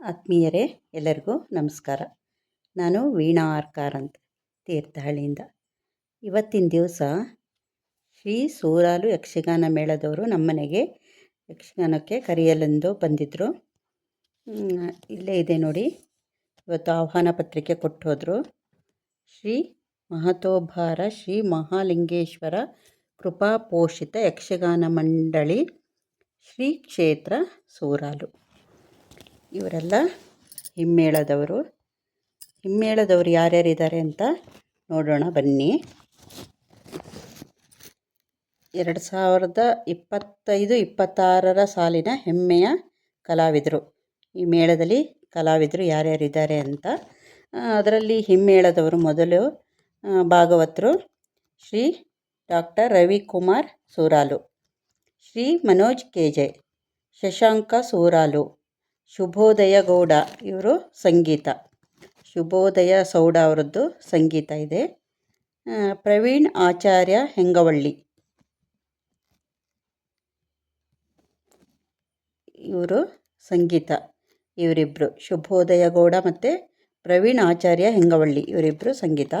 ಆತ್ಮೀಯರೇ, ಎಲ್ಲರಿಗೂ ನಮಸ್ಕಾರ. ನಾನು ವೀಣಾ ಆರ್ಕಾರ್ ಅಂತ ತೀರ್ಥಹಳ್ಳಿಯಿಂದ. ಇವತ್ತಿನ ದಿವಸ ಶ್ರೀ ಸೂರಾಲು ಯಕ್ಷಗಾನ ಮೇಳದವರು ನಮ್ಮನೆಗೆ ಯಕ್ಷಗಾನಕ್ಕೆ ಕರೆಯಲೆಂದು ಬಂದಿದ್ದರು ಇಲ್ಲೇ ಇದೆ ನೋಡಿ. ಇವತ್ತು ಆಹ್ವಾನ ಪತ್ರಿಕೆ ಕೊಟ್ಟು ಶ್ರೀ ಮಹತೋಭಾರ ಶ್ರೀ ಮಹಾಲಿಂಗೇಶ್ವರ ಕೃಪಾಪೋಷಿತ ಯಕ್ಷಗಾನ ಮಂಡಳಿ ಶ್ರೀ ಕ್ಷೇತ್ರ ಸೂರಾಲು. ಇವರೆಲ್ಲ ಹಿಮ್ಮೇಳದವರು. ಹಿಮ್ಮೇಳದವರು ಯಾರ್ಯಾರಿದ್ದಾರೆ ಅಂತ ನೋಡೋಣ, ಬನ್ನಿ. ಎರಡು ಸಾವಿರದ ಇಪ್ಪತ್ತೈದು, ಇಪ್ಪತ್ತಾರರ ಸಾಲಿನ ಹೆಮ್ಮೆಯ ಕಲಾವಿದರು. ಈ ಮೇಳದಲ್ಲಿ ಕಲಾವಿದರು ಯಾರ್ಯಾರಿದ್ದಾರೆ ಅಂತ ಅದರಲ್ಲಿ ಹಿಮ್ಮೇಳದವರು ಮೊದಲು ಭಾಗವತರು Shri doctor Ravikumar Suralu, Shri Manoj K J, Shashanka Suralu Shubhodaya Gowda ಇವರು ಸಂಗೀತ. ಶುಭೋದಯ ಸೌಡ ಅವರದ್ದು ಸಂಗೀತ ಇದೆ. ಪ್ರವೀಣ್ ಆಚಾರ್ಯ ಹೆಂಗವಳ್ಳಿ. ಇವರು ಸಂಗೀತ. ಇವರಿಬ್ಬರು ಶುಭೋದಯ ಗೌಡ ಮತ್ತು ಪ್ರವೀಣ್ ಆಚಾರ್ಯ ಹೆಂಗವಳ್ಳಿ ಇವರಿಬ್ಬರು ಸಂಗೀತ.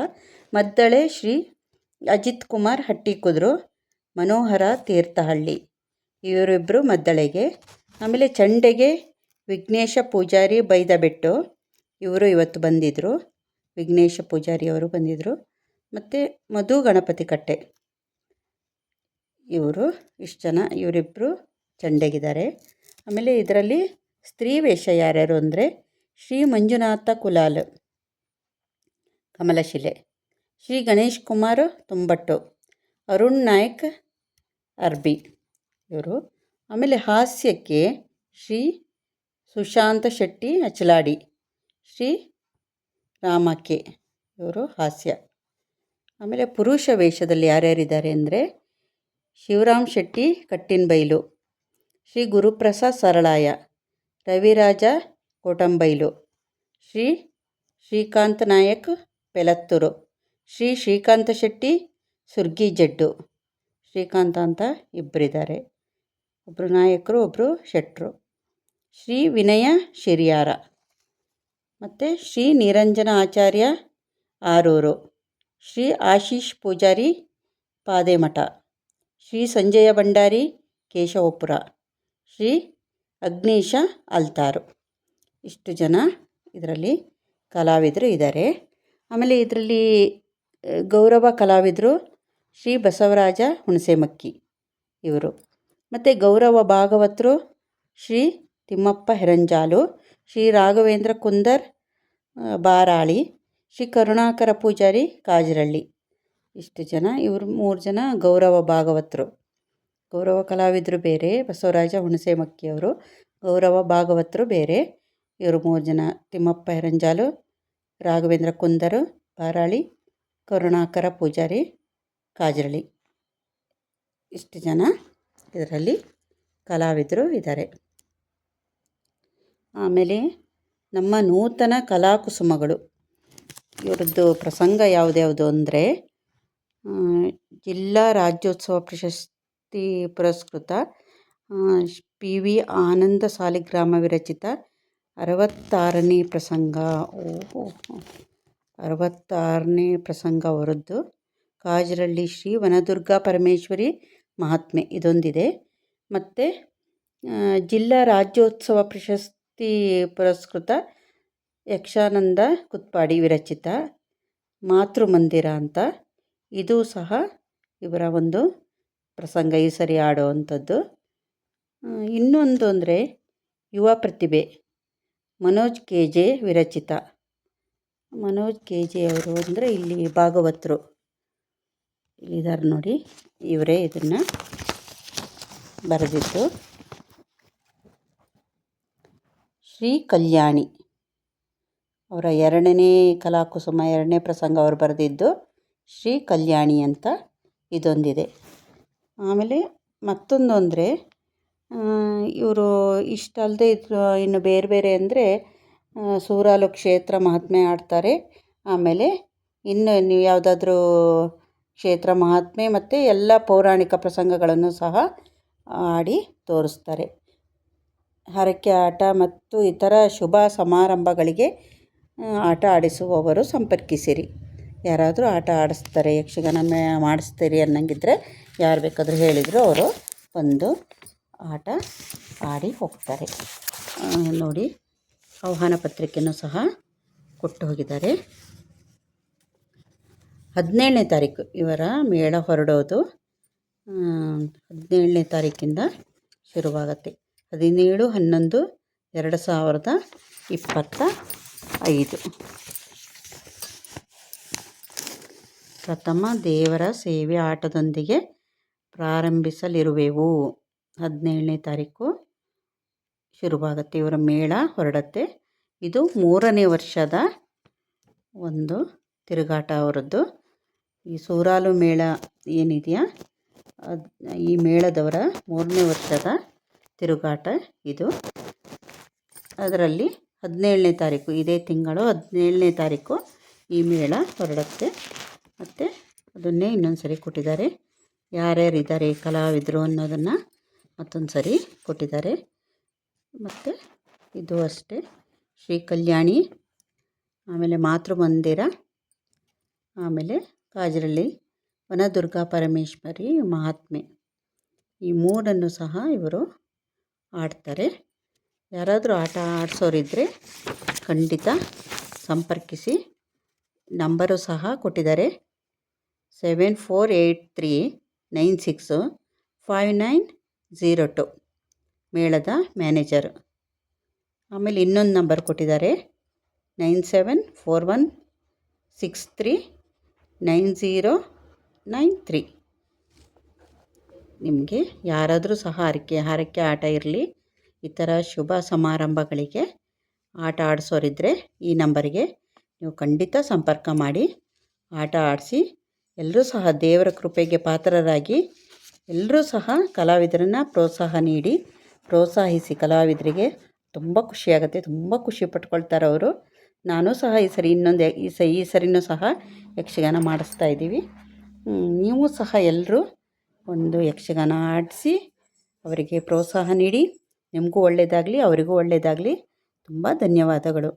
ಮದ್ದಳೆ ಶ್ರೀ ಅಜಿತ್ ಕುಮಾರ್ ಹಟ್ಟಿಕುದ್ರು, ಮನೋಹರ ತೀರ್ಥಹಳ್ಳಿ. ಇವರಿಬ್ಬರು ಮದ್ದಳೆಗೆ, ಆಮೇಲೆ ಚಂಡೆಗೆ ವಿಘ್ನೇಶ ಪೂಜಾರಿ ಬೈದಬೆಟ್ಟು ಇವರು ಇವತ್ತು ಬಂದಿದ್ದರು ವಿಘ್ನೇಶ ಪೂಜಾರಿ ಅವರು ಬಂದಿದ್ದರು ಮತ್ತು ಮಧು ಗಣಪತಿ ಕಟ್ಟೆ. ಇವರು ಇಷ್ಟು ಜನ ಇವರಿಬ್ಬರು ಚಂಡೆಗಿದ್ದಾರೆ. ಆಮೇಲೆ ಇದರಲ್ಲಿ ಸ್ತ್ರೀ ವೇಷ ಯಾರ್ಯಾರು ಅಂದರೆ ಶ್ರೀ ಮಂಜುನಾಥ ಕುಲಾಲ್, ಕಮಲಶಿಲೆ, ಶ್ರೀ ಗಣೇಶ್ ಕುಮಾರ್ ತುಂಬಟ್ಟು, ಅರುಣ್ ನಾಯಕ್ ಅರ್ಬಿ ಇವರು. ಆಮೇಲೆ ಹಾಸ್ಯಕ್ಕೆ ಶ್ರೀ ಸುಶಾಂತ ಶೆಟ್ಟಿ ಅಚಲಾಡಿ. ಶ್ರೀ ರಾಮಕ್ಕೆ. ಇವರು ಹಾಸ್ಯ. ಆಮೇಲೆ ಪುರುಷ ವೇಷದಲ್ಲಿ ಯಾರ್ಯಾರಿದ್ದಾರೆ ಅಂದರೆ ಶಿವರಾಮ್ ಶೆಟ್ಟಿ ಕಟ್ಟಿನಬೈಲು ಶ್ರೀ ಗುರುಪ್ರಸಾದ್ ಸರಳಾಯ, ರವಿರಾಜ ಕೋಟಂಬೈಲು. ಶ್ರೀ ಶ್ರೀಕಾಂತ್ ನಾಯಕ್, ಪೆಲತ್ತೂರು. ಶ್ರೀ ಶ್ರೀಕಾಂತ ಶೆಟ್ಟಿ, ಸುರ್ಗಿ ಜಡ್ಡು. ಶ್ರೀಕಾಂತ ಅಂತ ಇಬ್ಬರಿದ್ದಾರೆ ಒಬ್ಬರು ನಾಯಕರು ಒಬ್ಬರು ಶೆಟ್ಟರು ಶ್ರೀ ವಿನಯ ಶಿರಿಯಾರ. ಮತ್ತು ಶ್ರೀ ನಿರಂಜನ ಆಚಾರ್ಯ ಆರೂರು. ಶ್ರೀ ಆಶೀಶ್ ಪೂಜಾರಿ ಪಾದೇಮಠ. ಶ್ರೀ ಸಂಜಯ ಭಂಡಾರಿ ಕೇಶವಪುರ. ಶ್ರೀ ಅಗ್ನೀಶ ಅಲ್ತಾರು ಇಷ್ಟು ಜನ ಇದರಲ್ಲಿ ಕಲಾವಿದರು ಇದ್ದಾರೆ ಆಮೇಲೆ ಇದರಲ್ಲಿ ಗೌರವ ಕಲಾವಿದರು ಶ್ರೀ ಬಸವರಾಜ ಹುಣಸೆಮಕ್ಕಿ ಇವರು. ಮತ್ತು ಗೌರವ ಭಾಗವತರು ಶ್ರೀ ತಿಮ್ಮಪ್ಪ ಹೆರಂಜಾಲು, ಶ್ರೀ ರಾಘವೇಂದ್ರ ಕುಂದರ್ ಬಾರಾಳಿ, ಶ್ರೀ ಕರುಣಾಕರ ಪೂಜಾರಿ ಕಾಜರಳ್ಳಿ. ಇಷ್ಟು ಜನ, ಇವರು ಮೂರು ಜನ ಗೌರವ ಭಾಗವತರು. ಗೌರವ ಕಲಾವಿದರು ಬೇರೆ, ಬಸವರಾಜ ಹುಣಸೆಮಕ್ಕಿಯವರು ಗೌರವ ಭಾಗವತರು ಬೇರೆ. ಇವರು ಮೂರು ಜನ, ತಿಮ್ಮಪ್ಪ ಹೆರಂಜಾಲು, ರಾಘವೇಂದ್ರ ಕುಂದರು, ಬಾರಾಳಿ, ಕರುಣಾಕರ ಪೂಜಾರಿ ಕಾಜರಳ್ಳಿ. ಇಷ್ಟು ಜನ ಇದರಲ್ಲಿ ಕಲಾವಿದರು ಇದ್ದಾರೆ ಆಮೇಲೆ ನಮ್ಮ ನೂತನ ಕಲಾಕುಸುಮಗಳು ಇವರದ್ದು ಪ್ರಸಂಗ ಯಾವುದ್ಯಾವುದು ಅಂದರೆ ಜಿಲ್ಲಾ ರಾಜ್ಯೋತ್ಸವ ಪ್ರಶಸ್ತಿ ಪುರಸ್ಕೃತ ಪಿ ವಿ ಆನಂದ ಸಾಲಿಗ್ರಾಮ ವಿರಚಿತ ಅರವತ್ತಾರನೇ ಪ್ರಸಂಗ. ಓಹೋ, ಅರವತ್ತಾರನೇ ಪ್ರಸಂಗ ಅವರದ್ದು. ಕಾಜರಳ್ಳಿ ಶ್ರೀ ವನದುರ್ಗಾ ಪರಮೇಶ್ವರಿ ಮಹಾತ್ಮೆ ಇದೊಂದಿದೆ. ಮತ್ತು ಜಿಲ್ಲಾ ರಾಜ್ಯೋತ್ಸವ ಪ್ರಶಸ್ತಿ ಪುರಸ್ಕೃತ ಯಕ್ಷಾನಂದ ಕುತ್ಪಾಡಿ ವಿರಚಿತ ಮಾತೃಮಂದಿರ ಅಂತ. ಇದು ಸಹ ಇವರ ಒಂದು ಪ್ರಸಂಗ, ಈ ಸರಿ ಆಡುವಂಥದ್ದು ಇನ್ನೊಂದು ಅಂದರೆ ಯುವ ಪ್ರತಿಭೆ, ಮನೋಜ್ ಕೆ ಜೆ ವಿರಚಿತ. ಮನೋಜ್ ಕೆ ಜೆ ಅವರು ಅಂದರೆ ಇಲ್ಲಿ ಭಾಗವತರು. ಇಲ್ಲಿದ್ದಾರೆ ನೋಡಿ, ಇವರೇ ಇದನ್ನು ಬರೆದಿದ್ದು. ಶ್ರೀ ಕಲ್ಯಾಣಿ. ಅವರ ಎರಡನೇ ಕಲಾಕುಸುಮ ಎರಡನೇ ಪ್ರಸಂಗ ಅವರು ಬರೆದಿದ್ದು ಶ್ರೀ ಕಲ್ಯಾಣಿ ಅಂತ ಇದೊಂದಿದೆ. ಆಮೇಲೆ ಮತ್ತೊಂದು ಅಂದರೆ ಇವರು ಇಷ್ಟಲ್ಲದೆ ಇದು ಇನ್ನು ಬೇರೆ ಬೇರೆ ಅಂದರೆ ಸೂರಾಲು ಕ್ಷೇತ್ರ ಮಹಾತ್ಮೆ ಆಡ್ತಾರೆ ಆಮೇಲೆ ಇನ್ನು ನೀವು ಯಾವುದಾದ್ರೂ ಕ್ಷೇತ್ರ ಮಹಾತ್ಮೆ ಮತ್ತು ಎಲ್ಲ ಪೌರಾಣಿಕ ಪ್ರಸಂಗಗಳನ್ನು ಸಹ ಆಡಿ ತೋರಿಸ್ತಾರೆ. ಹರಕೆ ಆಟ ಮತ್ತು ಇತರ ಶುಭ ಸಮಾರಂಭಗಳಿಗೆ ಆಟ ಆಡಿಸುವವರು ಸಂಪರ್ಕಿಸಿರಿ. ಯಾರಾದರೂ ಆಟ ಆಡಿಸ್ತಾರೆ, ಯಕ್ಷಗಾನ ಮಾಡಿಸ್ತೀರಿ ಅನ್ನಂಗಿದ್ರೆ ಯಾರು ಬೇಕಾದರೂ ಹೇಳಿದರೂ ಅವರು ಬಂದು ಆಟ ಆಡಿ ಹೋಗ್ತಾರೆ. ನೋಡಿ, ಆಹ್ವಾನ ಪತ್ರಿಕೆಯೂ ಸಹ ಕೊಟ್ಟು ಹೋಗಿದ್ದಾರೆ. ಹದಿನೇಳನೇ ತಾರೀಕು, ಇವರ ಮೇಳ ಹೊರಡೋದು ಹದಿನೇಳನೇ ತಾರೀಕಿಂದ ಶುರುವಾಗತ್ತೆ. ಹದಿನೇಳು, ಹನ್ನೊಂದು, ಎರಡು ಸಾವಿರದ ಇಪ್ಪತ್ತ ಐದು. ಪ್ರಥಮ ದೇವರ ಸೇವೆ ಆಟದೊಂದಿಗೆ ಪ್ರಾರಂಭಿಸಲಿರುವೆವು. ಹದಿನೇಳನೇ ತಾರೀಕು ಶುರುವಾಗುತ್ತೆ. ಇವರ ಮೇಳ ಹೊರಡತ್ತೆ. ಇದು ಮೂರನೇ ವರ್ಷದ ಒಂದು ತಿರುಗಾಟ ಅವರದ್ದು. ಈ ಸೂರಾಲು ಮೇಳ ಏನಿದೆಯಾ? ಈ ಮೇಳದವರ ಮೂರನೇ ವರ್ಷದ ತಿರುಗಾಟ ಇದು. ಅದರಲ್ಲಿ ಹದಿನೇಳನೇ ತಾರೀಕು, ಇದೇ ತಿಂಗಳು ಹದಿನೇಳನೇ ತಾರೀಕು ಈ ಮೇಳ ಹೊರಡುತ್ತೆ. ಮತ್ತು ಅದನ್ನೇ ಇನ್ನೊಂದು ಸರಿ ಕೊಟ್ಟಿದ್ದಾರೆ. ಯಾರ್ಯಾರಿದ್ದಾರೆ, ಕಲಾವಿದರು ಅನ್ನೋದನ್ನು ಮತ್ತೊಂದು ಸರಿ ಕೊಟ್ಟಿದ್ದಾರೆ. ಮತ್ತು ಇದು ಅಷ್ಟೇ. ಶ್ರೀ ಕಲ್ಯಾಣಿ, ಆಮೇಲೆ ಮಾತೃ ಮಂದಿರ, ಆಮೇಲೆ ಕಾಜರಳ್ಳಿ, ವನದುರ್ಗಾ ಪರಮೇಶ್ವರಿ ಮಹಾತ್ಮೆ. ಈ ಮೂರನ್ನು ಸಹ ಇವರು ಆಡ್ತಾರೆ. ಯಾರಾದರೂ ಆಟ ಆಡಿಸೋರಿದ್ದರೆ ಖಂಡಿತ ಸಂಪರ್ಕಿಸಿ. ನಂಬರು ಸಹ ಕೊಟ್ಟಿದ್ದಾರೆ. Seven four eight three nine six five nine zero two ಮೇಳದ ಮ್ಯಾನೇಜರ್. ಆಮೇಲೆ ಇನ್ನೊಂದು ನಂಬರ್ ಕೊಟ್ಟಿದ್ದಾರೆ. Nine seven four one six three nine zero nine three. ನಿಮಗೆ ಯಾರಾದರೂ ಸಹ ಹರಕೆ ಹರಕೆ ಆಟ ಇರಲಿ, ಈ ಥರ ಶುಭ ಸಮಾರಂಭಗಳಿಗೆ ಆಟ ಆಡಿಸೋರಿದ್ದರೆ ಈ ನಂಬರಿಗೆ ನೀವು ಖಂಡಿತ ಸಂಪರ್ಕ ಮಾಡಿ, ಆಟ ಆಡಿಸಿ ಎಲ್ಲರೂ ಸಹ ದೇವರ ಕೃಪೆಗೆ ಪಾತ್ರರಾಗಿ ಎಲ್ಲರೂ ಸಹ ಕಲಾವಿದರನ್ನು ಪ್ರೋತ್ಸಾಹ ನೀಡಿ, ಪ್ರೋತ್ಸಾಹಿಸಿ ಕಲಾವಿದರಿಗೆ ತುಂಬ ಖುಷಿಯಾಗುತ್ತೆ, ತುಂಬ ಖುಷಿ ಪಟ್ಕೊಳ್ತಾರೆ ಅವರು. ನಾನು ಸಹ ಈ ಸರಿ ಇನ್ನೊಂದು, ಈ ಸ ಈ ಸರಿನೂ ಸಹ ಯಕ್ಷಗಾನ ಮಾಡಿಸ್ತಾ ಇದ್ದೀವಿ. ನೀವು ಸಹ ಎಲ್ಲರೂ ಒಂದು ಯಕ್ಷಗಾನ ಆಡಿಸಿ ಅವರಿಗೆ ಪ್ರೋತ್ಸಾಹ ನೀಡಿ. ನಿಮಗೂ ಒಳ್ಳೆಯದಾಗಲಿ ಅವರಿಗೂ ಒಳ್ಳೆಯದಾಗಲಿ ತುಂಬ ಧನ್ಯವಾದಗಳು.